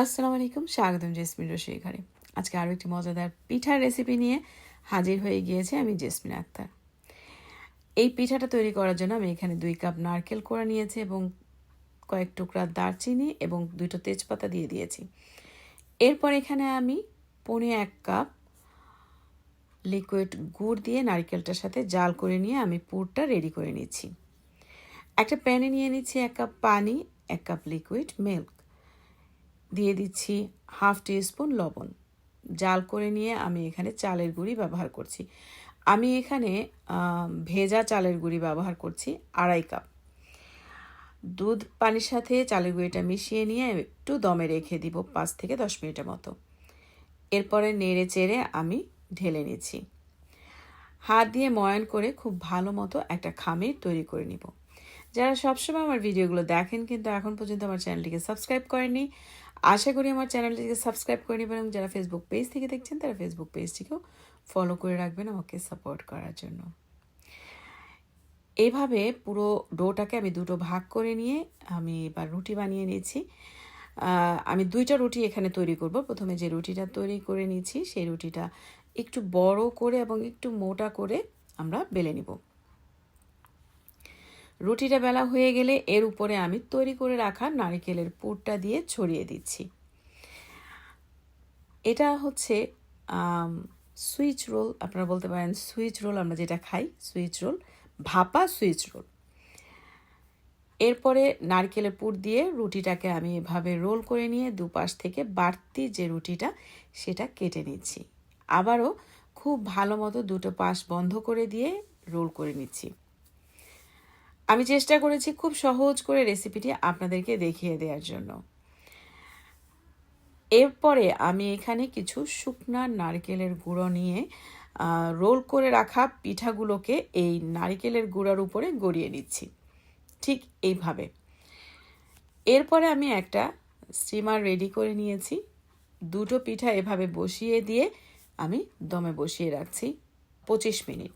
আসসালামু আলাইকুম, স্বাগতম জেসমিন রসই ঘরে। আজকে আরও একটি মজাদার পিঠার রেসিপি নিয়ে হাজির হয়ে গিয়েছে আমি জেসমিন আক্তার। এই পিঠাটা তৈরি করার জন্য আমি এখানে দুই কাপ নারকেল কোড়া নিয়েছি এবং কয়েক টুকরা দারচিনি এবং দুটো তেজপাতা দিয়ে দিয়েছি। এরপর এখানে আমি পনে এক কাপ লিকুইড গুড় দিয়ে নারকেলটার সাথে জাল করে নিয়ে আমি পুরটা রেডি করে নিচ্ছি। একটা প্যানে নিয়ে নিচ্ছি এক কাপ পানি, এক কাপ লিকুইড মিল্ক দিয়ে দিচ্ছি হাফ টি স্পুন লবণ। জাল করে নিয়ে আমি এখানে চালের গুঁড়ি ব্যবহার করছি। আমি এখানে ভেজা চালের গুঁড়ি ব্যবহার করছি আড়াই কাপ। দুধ পানির সাথে চালের গুঁড়িটা মিশিয়ে নিয়ে একটু দমে রেখে দিব পাঁচ থেকে দশ মিনিটের মতো। এরপরে নেড়ে চেড়ে আমি ঢেলে নিচ্ছি। হাত দিয়ে ময়ান করে খুব ভালো মতো একটা খামির তৈরি করে নিব। যারা সবসময় আমার ভিডিওগুলো দেখেন কিন্তু এখন পর্যন্ত আমার চ্যানেলটিকে সাবস্ক্রাইব করেননি আশা করি আমার চ্যানেলটিকে সাবস্ক্রাইব করে নেবেন এবং যারা ফেসবুক পেজ থেকে দেখছেন, তারা ফেসবুক পেজটিকেও ফলো করে রাখবেন আমাকে সাপোর্ট করার জন্য। এইভাবে পুরো ডোটাকে আমি দুটো ভাগ করে নিয়ে আমি এবার রুটি বানিয়ে নিয়েছি। আমি দুইটা রুটি এখানে তৈরি করব। প্রথমে যে রুটিটা তৈরি করে নিয়েছি, সেই রুটিটা একটু বড় করে এবং একটু মোটা করে আমরা বেলে নিব। রুটিটা বেলা হয়ে গেলে এর উপরে আমি তৈরি করে রাখা নারকেলের পুরটা দিয়ে ছড়িয়ে দিচ্ছি। এটা হচ্ছে সুইচ রোল আপনারা বলতে পারেন সুইচ রোল আমরা যেটা খাই সুইচ রোল ভাপা সুইচ রোল এরপরে নারকেলের পুর দিয়ে রুটিটাকে আমি এভাবে রোল করে নিয়ে দুপাশ থেকে বাড়তি যে রুটিটা, সেটা কেটে নিচ্ছি। আবারও খুব ভালো মতো দুটো পাশ বন্ধ করে দিয়ে রোল করে নিচ্ছি। আমি চেষ্টা করেছি খুব সহজ করে রেসিপিটি আপনাদেরকে দেখিয়ে দেওয়ার জন্য। এরপরে আমি এখানে কিছু শুকনা নারকেলের গুঁড়ো নিয়ে রোল করে রাখা পিঠাগুলোকে এই নারকেলের গুঁড়োর উপরে গড়িয়ে নিচ্ছি। ঠিক এইভাবে। এরপরে আমি একটা স্টিমার রেডি করে নিয়েছি। দুটো পিঠা এভাবে বসিয়ে দিয়ে আমি দমে বসিয়ে রাখছি পঁচিশ মিনিট।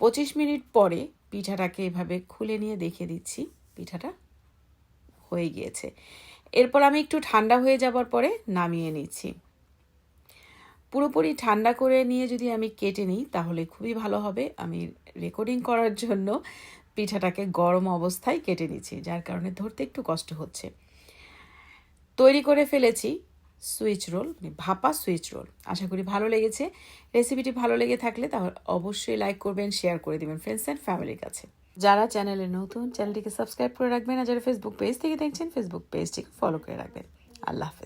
পঁচিশ মিনিট পরে পিঠাটাকে এভাবে খুলে নিয়ে দেখে দিচ্ছি, পিঠাটা হয়ে গিয়েছে। এরপর আমি একটু ঠান্ডা হয়ে যাবার পরে নামিয়ে নিচ্ছি। পুরোপুরি ঠান্ডা করে নিয়ে যদি আমি কেটে নিই, তাহলে খুবই ভালো হবে। আমি রেকর্ডিং করার জন্য পিঠাটাকে গরম অবস্থায় কেটে নিচ্ছি, যার কারণে ধরতে একটু কষ্ট হচ্ছে। তৈরি করে ফেলেছি। সুইচ রোল মানে ভাপা সুইচ রোল। আশা করি ভালো লেগেছে। রেসিপিটি ভালো লেগে থাকলে তাহলে অবশ্যই লাইক করবেন, শেয়ার করে দেবেন ফ্রেন্ডস অ্যান্ড ফ্যামিলির কাছে। যারা চ্যানেলে নতুন, চ্যানেলটিকে সাবস্ক্রাইব করে রাখবেন আর যারা ফেসবুক পেজ থেকে দেখছেন ফেসবুক পেজটিকে ফলো করে রাখবেন। আল্লাহ হাফেজ।